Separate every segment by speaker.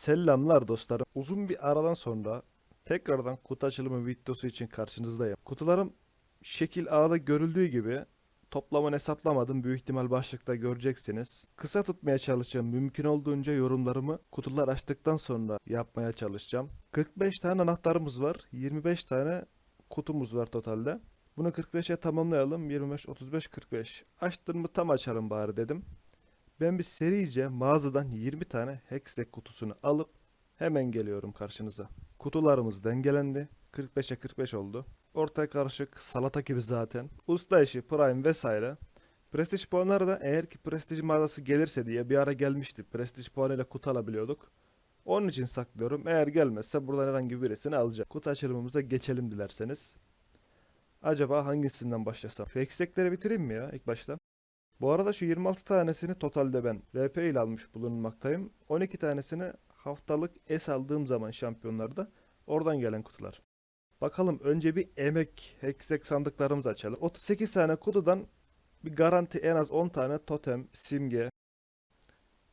Speaker 1: Selamlar dostlarım. Uzun bir aradan sonra tekrardan kutu açılımı videosu için karşınızdayım. Kutularım şekil A'da görüldüğü gibi toplamını hesaplamadım. Büyük ihtimal başlıkta göreceksiniz. Kısa tutmaya çalışacağım. Mümkün olduğunca yorumlarımı kutular açtıktan sonra yapmaya çalışacağım. 45 tane anahtarımız var. 25 tane kutumuz var totalde. Bunu 45'e tamamlayalım. 25, 35, 45. Açtım mı tam açarım bari dedim. Ben bir serice mağazadan 20 tane Hextech kutusunu alıp hemen geliyorum karşınıza. Kutularımız dengelendi. 45'e 45 oldu. Ortaya karışık salata gibi zaten. Usta işi, Prime vesaire. Prestij puanları da eğer ki prestij mağazası gelirse diye bir ara gelmişti. Prestij puanıyla kutu alabiliyorduk. Onun için saklıyorum. Eğer gelmezse buradan herhangi birisini alacağım. Kutu açılımımıza geçelim dilerseniz. Acaba hangisinden başlasam? Şu Hextech'leri bitireyim mi ya ilk başta? Bu arada şu 26 tanesini totalde ben RP ile almış bulunmaktayım. 12 tanesini haftalık S aldığım zaman şampiyonlarda oradan gelen kutular. Bakalım önce bir emek hexek sandıklarımızı açalım. 38 tane kutudan bir garanti en az 10 tane totem, simge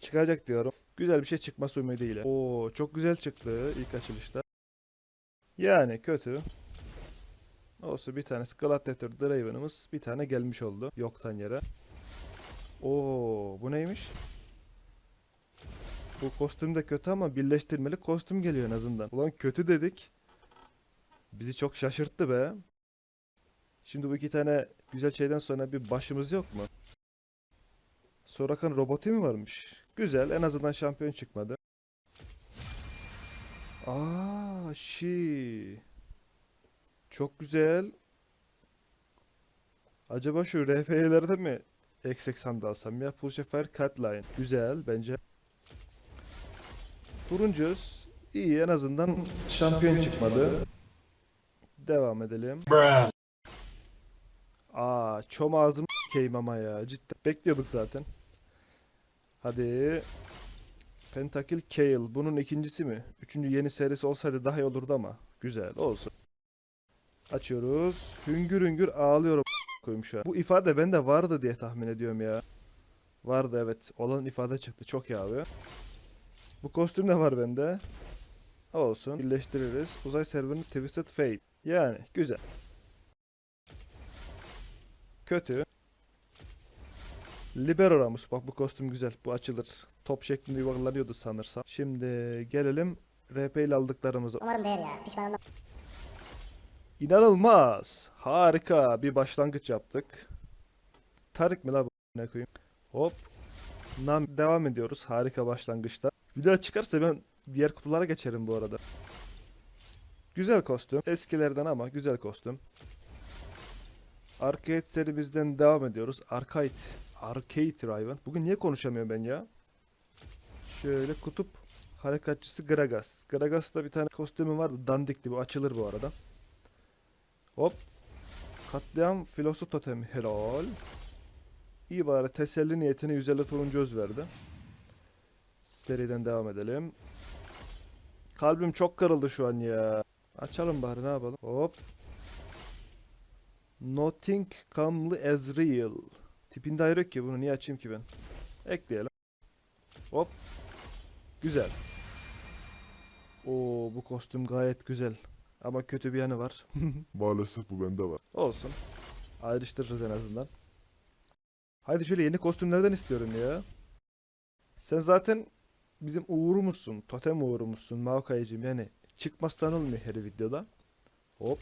Speaker 1: çıkacak diyorum. Güzel bir şey çıkması ümidiyle. Oo çok güzel çıktı ilk açılışta. Yani kötü. Olsun bir tanesi Gladiator Draven'ımız bir tane gelmiş oldu yoktan yere. Oo, bu neymiş? Bu kostüm de kötü ama birleştirmeli kostüm geliyor en azından. Ulan kötü dedik. Bizi çok şaşırttı be. Şimdi bu iki tane güzel şeyden sonra bir başımız yok mu? Sorakan robotu mu varmış? Güzel, en azından şampiyon çıkmadı. Aa, şi. Çok güzel. Acaba şu RP'lerde mi Eksik sandı alsam ya. Pulsefer Cutline. Güzel bence. Turuncuz. iyi en azından şampiyon çıkmadı. Devam edelim. Aa çom ağzım keyim ama ya. Cidden bekliyorduk zaten. Hadi. Pentakill Kale. Bunun ikincisi mi? Üçüncü yeni serisi olsaydı daha iyi olurdu ama. Güzel olsun. Açıyoruz. Hüngür hüngür ağlıyorum an. Bu ifade bende vardı diye tahmin ediyorum ya. Vardı evet. Olan ifade çıktı. Çok iyi abi. Bu kostüm de var bende. Olsun. Birleştiririz. Uzay serverinin Twisted Fate. Yani güzel. Kötü. Libero. Bak bu kostüm güzel. Bu açılır. Top şeklinde yuvarlanıyordu sanırsam. Şimdi gelelim RP ile aldıklarımıza.
Speaker 2: Umarım değer ya. Pişman olmam.
Speaker 1: İnanılmaz. Harika bir başlangıç yaptık. Tarık mı la bu ne koyayım? Hop. Nam devam ediyoruz. Harika başlangıçta. Video çıkarsa ben diğer kutulara geçerim bu arada. Güzel kostüm. Eskilerden ama güzel kostüm. Arcade serimizden devam ediyoruz. Arcade. Arcade Riven. Bugün niye konuşamıyorum ben ya? Şöyle kutup harekatçısı Gragas. Gragas'ta bir tane kostümü vardı. Dandikti bu. Açılır bu arada. Hop. Katliam filosu totemi. Helal. İyi bari teselli niyetine 150 turuncu öz verdi. Seriden devam edelim. Kalbim çok kırıldı şu an ya. Açalım bari ne yapalım. Hop. Nothing comely as real. Tipinde ayrı yok ki bunu niye açayım ki ben. Ekleyelim. Hop. Güzel. Oo bu kostüm gayet güzel. Ama kötü bir yanı var.
Speaker 3: Maalesef bu bende var.
Speaker 1: Olsun. Ayrıştırırız en azından. Haydi şöyle yeni kostümlerden istiyorum ya. Sen zaten bizim uğurumuzsun. Totem uğurumuzsun Maokai'cim. Yani çıkmazsan olmuyor her videoda. Hop.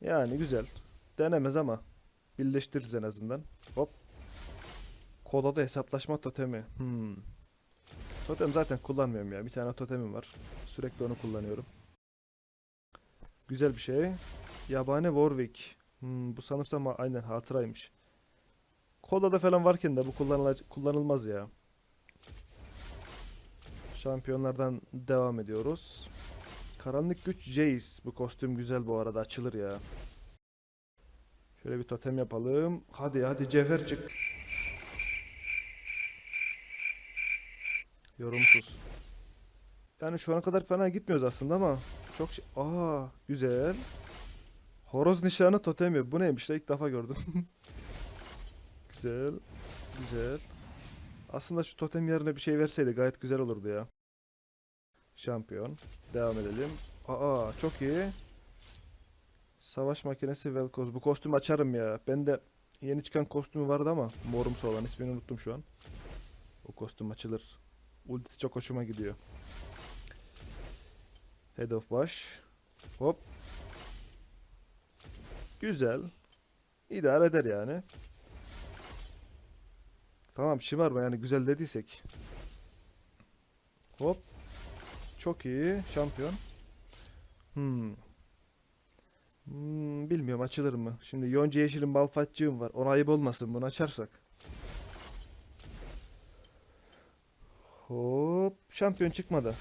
Speaker 1: Yani güzel. Denemez ama. Birleştiririz en azından. Hop. Kodada hesaplaşma totemi. Hmm. Totem zaten kullanmıyorum ya. Bir tane totemim var. Sürekli onu kullanıyorum. Güzel bir şey. Yabani Warwick. Hmm, bu sanırsam aynen hatıraymış. Kodada falan varken de bu kullanılmaz ya. Şampiyonlardan devam ediyoruz. Karanlık güç Jace. Bu kostüm güzel bu arada açılır ya. Şöyle bir totem yapalım. Hadi hadi cevher çık. Yorumsuz. Yani şu ana kadar fena gitmiyoruz aslında ama çok şey... Aa güzel. Horoz nişanı totemi. Bu neymiş de ilk defa gördüm. güzel. Güzel. Aslında şu totem yerine bir şey verseydi gayet güzel olurdu ya. Şampiyon. Devam edelim. Aa çok iyi. Savaş makinesi Velkoz. Bu kostümü açarım ya. Ben de yeni çıkan kostümü vardı ama morumsu olan ismini unuttum şu an. O kostüm açılır. Ultisi çok hoşuma gidiyor. Head of Baş. Hop. Güzel. İdare eder yani. Tamam şımarma yani güzel dediysek. Hop. Çok iyi. Şampiyon. Hmm. Hmm, bilmiyorum açılır mı? Şimdi Yonca Yeşil'in Malfatçığım var. Ona ayıp olmasın bunu açarsak. Hop. Şampiyon çıkmadı.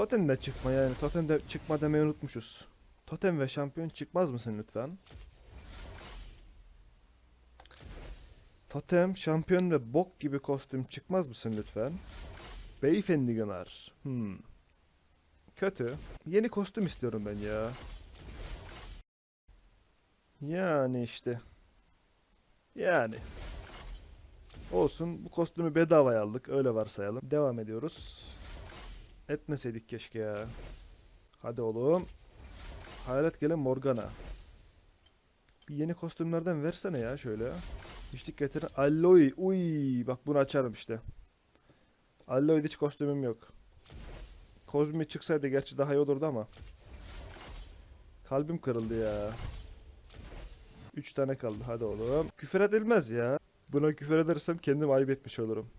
Speaker 1: Totem de çıkma yani. Totem de çıkma demeyi unutmuşuz. Totem ve şampiyon çıkmaz mısın lütfen? Totem, şampiyon ve bok gibi kostüm çıkmaz mısın lütfen? Beyefendi Gunnar. Hmm. Kötü. Yeni kostüm istiyorum ben ya. Yani işte. Yani. Olsun. Bu kostümü bedavaya aldık. Öyle varsayalım. Devam ediyoruz. Etmeseydik keşke ya. Hadi oğlum. Hayalet gelen Morgana. Bir yeni kostümlerden versene ya şöyle. İşte getirin. Alloy. Uy. Bak bunu açarım işte. Alloy'da hiç kostümüm yok. Kozmi çıksaydı gerçi daha iyi olurdu ama. Kalbim kırıldı ya. 3 tane kaldı. Hadi oğlum. Küfür edilmez ya. Buna küfür edersem kendim ayıp etmiş olurum.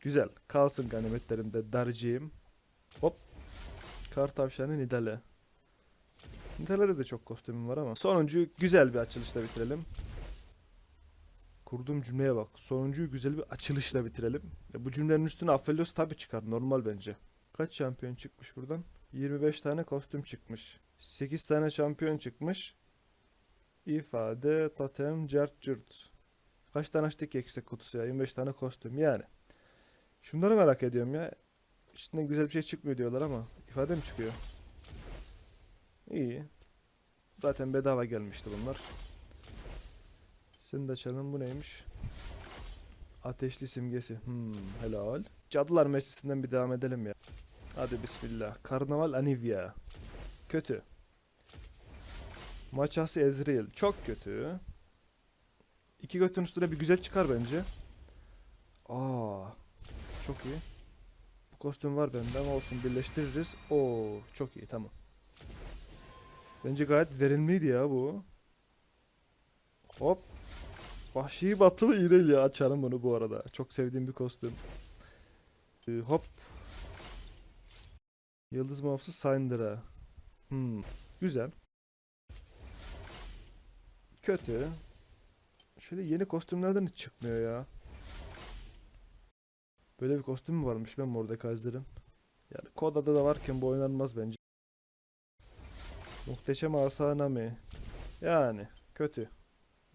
Speaker 1: Güzel. Kalsın ganimetlerimde darcığım. Hop. Kar tavşanı Nidale. Nidale'de de çok kostümüm var ama. Sonuncuyu güzel bir açılışla bitirelim. Kurduğum cümleye bak. Sonuncuyu güzel bir açılışla bitirelim. Ya bu cümlenin üstüne Aphelios tabi çıkar. Normal bence. Kaç şampiyon çıkmış buradan? 25 tane kostüm çıkmış. 8 tane şampiyon çıkmış. İfade, totem, cart, cürt. Kaç tane açtık eksik kutusu ya? 25 tane kostüm yani. Şunları merak ediyorum ya. İçinden güzel bir şey çıkmıyor diyorlar ama ifade mi çıkıyor? İyi. Zaten bedava gelmişti bunlar. Seni de açalım. Bu neymiş? Ateşli simgesi. Hmm, helal. Cadılar Meclisi'nden bir devam edelim ya. Hadi bismillah. Karnaval Anivia. Kötü. Maçası Ezreal. Çok kötü. İki götün üstüne bir güzel çıkar bence. Aa, çok iyi. Kostüm var bende ama olsun birleştiririz. Oo, çok iyi tamam. Bence gayet verimliydi ya bu. Hop. Vahşi batılı İrelia açarım bunu bu arada. Çok sevdiğim bir kostüm. Ee, hop. Yıldız Mavsı Syndra. Hmm. Güzel. Kötü. Şöyle yeni kostümlerden hiç çıkmıyor ya. Böyle bir kostüm mü varmış ben Mordekaiser'ın? Yani Koda'da da varken bu oynanmaz bence. Muhteşem Asa Nami. Yani kötü.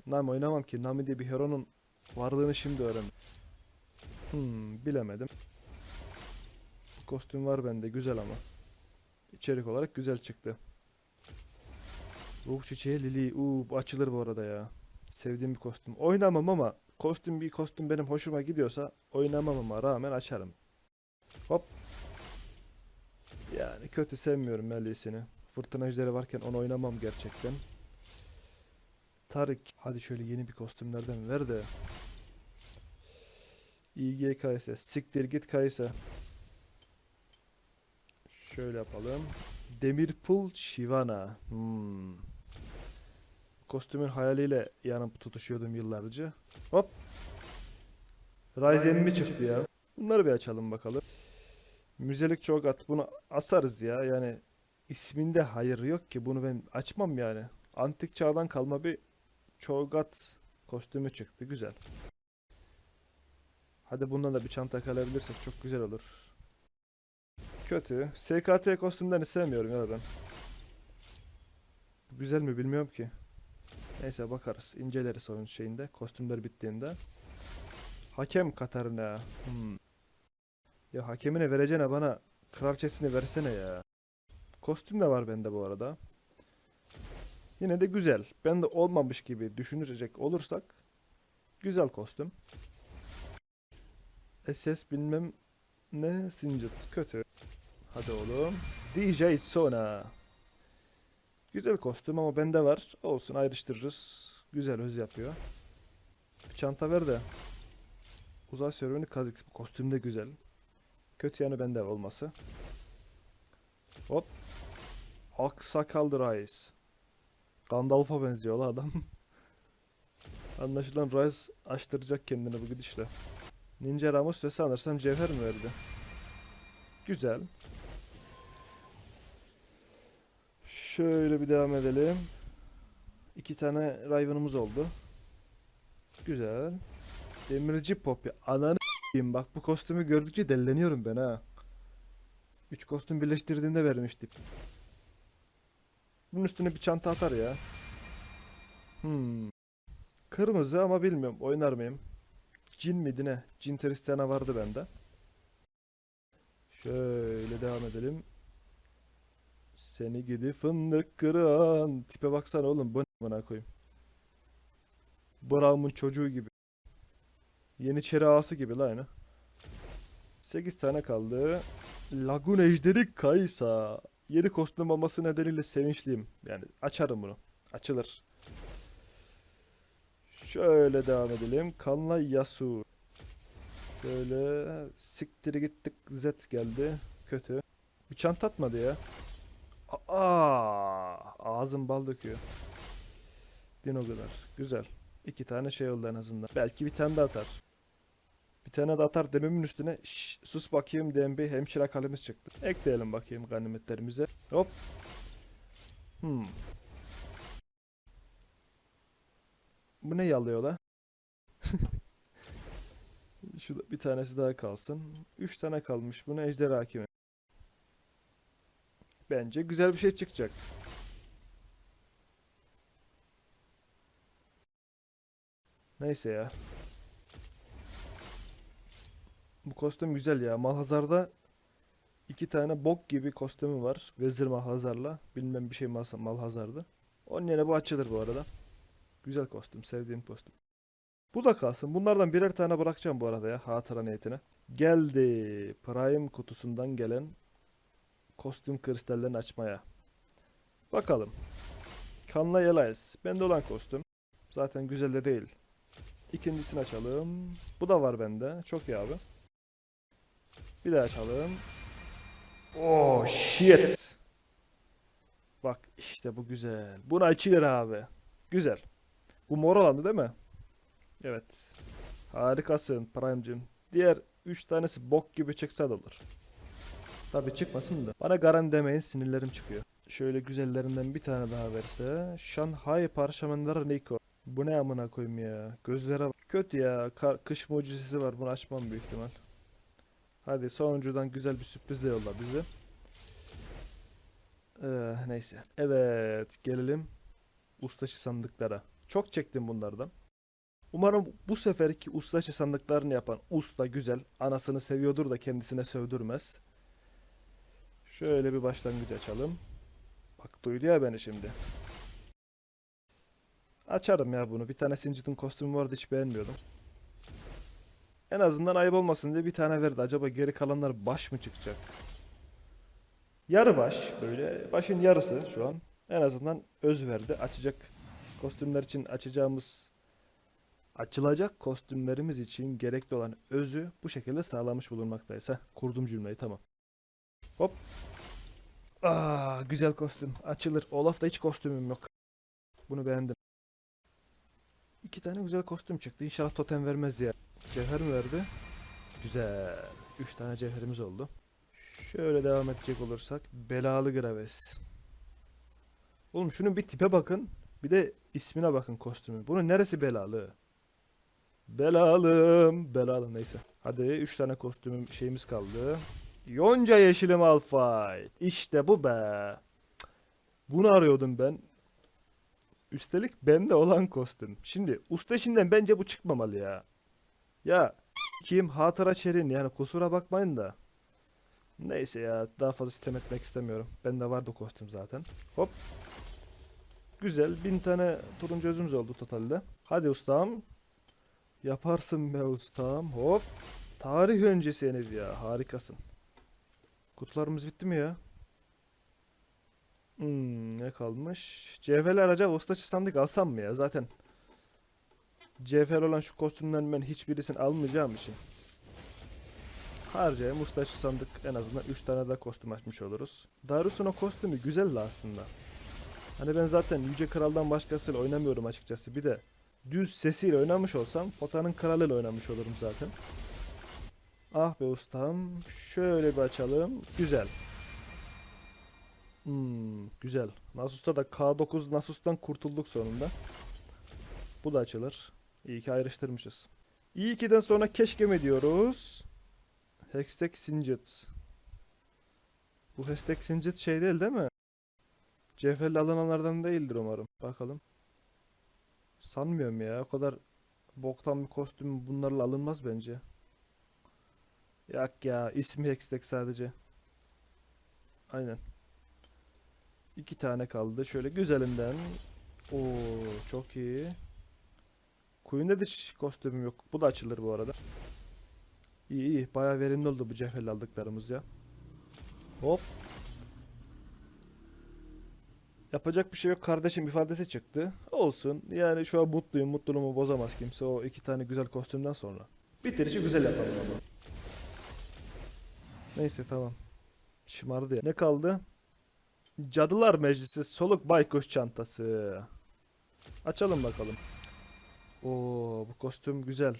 Speaker 1: Nami oynamam ki. Nami diye bir hero'nun varlığını şimdi öğrendim. Hmm, bilemedim. Bu kostüm var bende güzel ama. İçerik olarak güzel çıktı. Ruh çiçeği Lili. Uuu açılır bu arada ya. Sevdiğim bir kostüm. Oynamam ama kostüm bir kostüm benim hoşuma gidiyorsa oynamamama rağmen açarım. Hop. Yani kötü sevmiyorum Melis'ini. Fırtına ejderi varken onu oynamam gerçekten. Tarık. Hadi şöyle yeni bir kostümlerden ver de. İG Kayse. Siktir git Kayse. Şöyle yapalım. Demirpul Shivana. Hmm. Kostümün hayaliyle yanıp tutuşuyordum yıllarca. Hop. Ryzen mi çıktı ya? Bunları bir açalım bakalım. Müzelik Çogat. Bunu asarız ya. Yani isminde hayır yok ki. Bunu ben açmam yani. Antik çağdan kalma bir Çogat kostümü çıktı. Güzel. Hadi bundan da bir çanta kalabilirsek çok güzel olur. Kötü. SKT kostümlerini sevmiyorum ya ben. Güzel mi bilmiyorum ki. Neyse bakarız. inceleriz oyun şeyinde. Kostümler bittiğinde. Hakem Katarina. Hmm. Ya hakemine vereceğine bana kraliçesini versene ya. Kostüm de var bende bu arada. Yine de güzel. Ben de olmamış gibi düşünecek olursak güzel kostüm. SS bilmem ne Singed. Kötü. Hadi oğlum. DJ Sona. Güzel kostüm ama bende var. Olsun ayrıştırırız. Güzel öz yapıyor. Bir çanta ver de. Uzay serüveni Kha'Zix bu kostüm de güzel. Kötü yanı bende olması. Hop. Aksakallı Reis. Gandalf'a benziyor la adam. Anlaşılan Reis açtıracak kendini bu gidişle. Ninja Ramos ve sanırsam cevher mi verdi? Güzel. Şöyle bir devam edelim. İki tane Riven'ımız oldu. Güzel. Demirci Poppy. Ananı s**eyim bak bu kostümü gördükçe delileniyorum ben ha. Üç kostüm birleştirdiğinde vermiştik. Bunun üstüne bir çanta atar ya. Hmm. Kırmızı ama bilmiyorum oynar mıyım? Cin miydi ne? Cin Tristana vardı bende. Şöyle devam edelim. Seni gidi fındık kıran. Tipe baksana oğlum bu bana koyayım. Brown'un çocuğu gibi. Yeniçeri ağası gibi la aynı. 8 tane kaldı. Lagun Ejderi Kaysa. Yeni kostüm olması nedeniyle sevinçliyim. Yani açarım bunu. Açılır. Şöyle devam edelim. Kanla Yasu. Şöyle siktiri gittik Z geldi. Kötü. Bir çanta atmadı ya. Aa, ağzım bal döküyor. Dino kadar. Güzel. İki tane şey oldu en azından. Belki bir tane de atar. Bir tane de atar dememin üstüne şş, sus bakayım diyen bir hemşire kalemiz çıktı. Ekleyelim bakayım ganimetlerimize. Hop. Hmm. Bu ne yalıyor la? Şu bir tanesi daha kalsın. Üç tane kalmış. Bu ne ejderha hakimi. Bence güzel bir şey çıkacak. Neyse ya. Bu kostüm güzel ya. Malhazar'da iki tane bok gibi kostümü var. Vezir Malhazar'la. Bilmem bir şey Mal- Malhazar'dı. Onun yerine bu açılır bu arada. Güzel kostüm. Sevdiğim kostüm. Bu da kalsın. Bunlardan birer tane bırakacağım bu arada ya. Hatıra niyetine. Geldi. Prime kutusundan gelen kostüm kristallerini açmaya. Bakalım. Kanla Elias. Bende olan kostüm. Zaten güzel de değil. İkincisini açalım. Bu da var bende. Çok iyi abi. Bir daha açalım. Oh shit. Bak işte bu güzel. Bunu açılır abi. Güzel. Bu mor olandı değil mi? Evet. Harikasın Prime'cim. Diğer 3 tanesi bok gibi çıksa da olur. Tabi çıkmasın da. Bana garan demeyin sinirlerim çıkıyor. Şöyle güzellerinden bir tane daha verse. Shanghai Parşamenler Nico. Bu ne amına koyayım ya. Gözlere bak. Kötü ya. Kar- kış mucizesi var. Bunu açmam büyük ihtimal. Hadi sonuncudan güzel bir sürpriz de yolla bizi. Ee, neyse. Evet gelelim ustaçı sandıklara. Çok çektim bunlardan. Umarım bu seferki ustaçı sandıklarını yapan usta güzel. Anasını seviyordur da kendisine sövdürmez. Şöyle bir başlangıç açalım. Bak duydu ya beni şimdi. Açarım ya bunu. Bir tane Singed'in kostümü vardı hiç beğenmiyordum. En azından ayıp olmasın diye bir tane verdi. Acaba geri kalanlar baş mı çıkacak? Yarı baş böyle. Başın yarısı şu an. En azından öz verdi. Açacak kostümler için açacağımız açılacak kostümlerimiz için gerekli olan özü bu şekilde sağlamış bulunmaktayız. Heh, kurdum cümleyi tamam. Hop. Aa, güzel kostüm. Açılır. Olaf'ta hiç kostümüm yok. Bunu beğendim. İki tane güzel kostüm çıktı. İnşallah totem vermez ya. Cevher mi verdi? Güzel. Üç tane cevherimiz oldu. Şöyle devam edecek olursak. Belalı Graves. Oğlum şunun bir tipe bakın. Bir de ismine bakın kostümün. Bunun neresi belalı? Belalım. Belalım neyse. Hadi 3 tane kostümüm şeyimiz kaldı. Yonca yeşili Malphite. İşte bu be. Bunu arıyordum ben. Üstelik bende olan kostüm. Şimdi usta bence bu çıkmamalı ya. Ya kim hatıra çerin yani kusura bakmayın da. Neyse ya daha fazla sistem etmek istemiyorum. Bende vardı kostüm zaten. Hop. Güzel. Bin tane turuncu özümüz oldu totalde. Hadi ustam. Yaparsın be ustam. Hop. Tarih öncesi Nvidia. Harikasın. Kutularımız bitti mi ya? Hmm, ne kalmış? CFL araca ustaçı sandık alsam mı ya? Zaten CFL olan şu kostümden ben hiçbirisini almayacağım için. Harcayayım ustaçı sandık en azından 3 tane daha kostüm açmış oluruz. Darius'un o kostümü güzeldi aslında. Hani ben zaten Yüce Kral'dan başkasıyla oynamıyorum açıkçası. Bir de düz sesiyle oynamış olsam Pota'nın kralıyla oynamış olurum zaten. Ah be ustam. Şöyle bir açalım. Güzel. Hmm, güzel. Nasus'ta da K9 Nasus'tan kurtulduk sonunda. Bu da açılır. İyi ki ayrıştırmışız. İyi ki'den sonra keşke mi diyoruz? Hextech Singed. Bu Hextech Singed şey değil değil mi? CFL alınanlardan değildir umarım. Bakalım. Sanmıyorum ya. O kadar boktan bir kostüm bunlarla alınmaz bence. Yak ya. ismi Hextech sadece. Aynen. İki tane kaldı. Şöyle güzelinden. Oo çok iyi. De hiç kostümüm yok. Bu da açılır bu arada. İyi iyi. Bayağı verimli oldu bu cefel aldıklarımız ya. Hop. Yapacak bir şey yok kardeşim ifadesi çıktı. Olsun. Yani şu an mutluyum. Mutluluğumu bozamaz kimse o iki tane güzel kostümden sonra. Bitirişi güzel yapalım ama. Neyse tamam. Şımardı ya. Ne kaldı? Cadılar Meclisi Soluk Baykuş Çantası. Açalım bakalım. Oo bu kostüm güzel.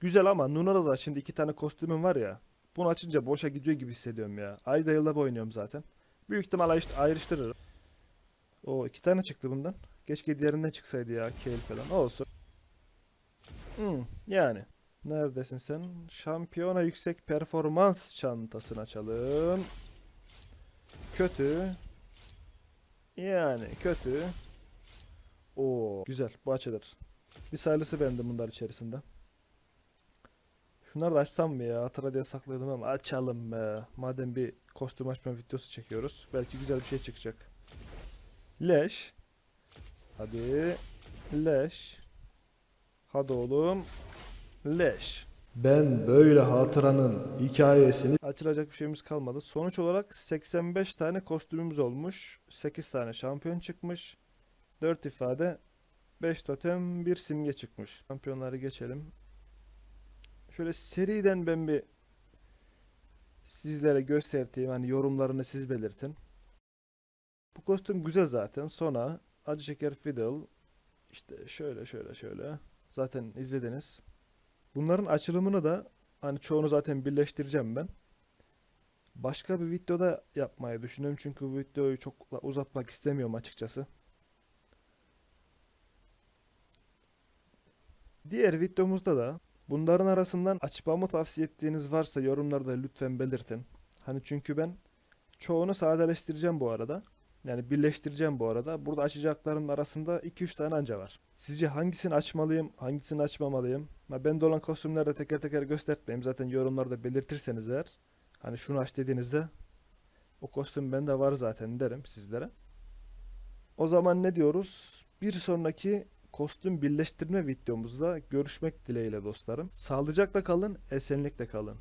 Speaker 1: Güzel ama Nuna'da da şimdi iki tane kostümüm var ya. Bunu açınca boşa gidiyor gibi hissediyorum ya. Ayda yılda oynuyorum zaten. Büyük ihtimal ayrışt- ayrıştırırım. O iki tane çıktı bundan. Keşke diğerinden çıksaydı ya. Kale falan. Olsun. Hmm, yani. Neredesin sen? Şampiyona yüksek performans çantasını açalım. Kötü. Yani kötü. Oo güzel. Bu açılır. Bir sayılısı beğendim bunlar içerisinde. Şunları da açsam mı ya? Hatıra diye saklıyordum ama açalım be. Madem bir kostüm açma videosu çekiyoruz. Belki güzel bir şey çıkacak. Leş. Hadi. Leş. Hadi oğlum. Leş. Ben böyle hatıranın hikayesini... Açılacak bir şeyimiz kalmadı. Sonuç olarak 85 tane kostümümüz olmuş. 8 tane şampiyon çıkmış. 4 ifade, 5 totem, 1 simge çıkmış. Şampiyonları geçelim. Şöyle seriden ben bir sizlere göstereyim. Hani yorumlarını siz belirtin. Bu kostüm güzel zaten. Sonra acı şeker fiddle. İşte şöyle şöyle şöyle. Zaten izlediniz. Bunların açılımını da hani çoğunu zaten birleştireceğim ben. Başka bir videoda yapmayı düşünüyorum çünkü bu videoyu çok uzatmak istemiyorum açıkçası. Diğer videomuzda da bunların arasından açmamı tavsiye ettiğiniz varsa yorumlarda lütfen belirtin. Hani çünkü ben çoğunu sadeleştireceğim bu arada. Yani birleştireceğim bu arada. Burada açacaklarımın arasında 2-3 tane anca var. Sizce hangisini açmalıyım, hangisini açmamalıyım? Ha, bende olan kostümleri de teker teker göstertmeyeyim. Zaten yorumlarda belirtirseniz eğer. Hani şunu aç dediğinizde o kostüm bende var zaten derim sizlere. O zaman ne diyoruz? Bir sonraki kostüm birleştirme videomuzda görüşmek dileğiyle dostlarım. Sağlıcakla kalın, esenlikle kalın.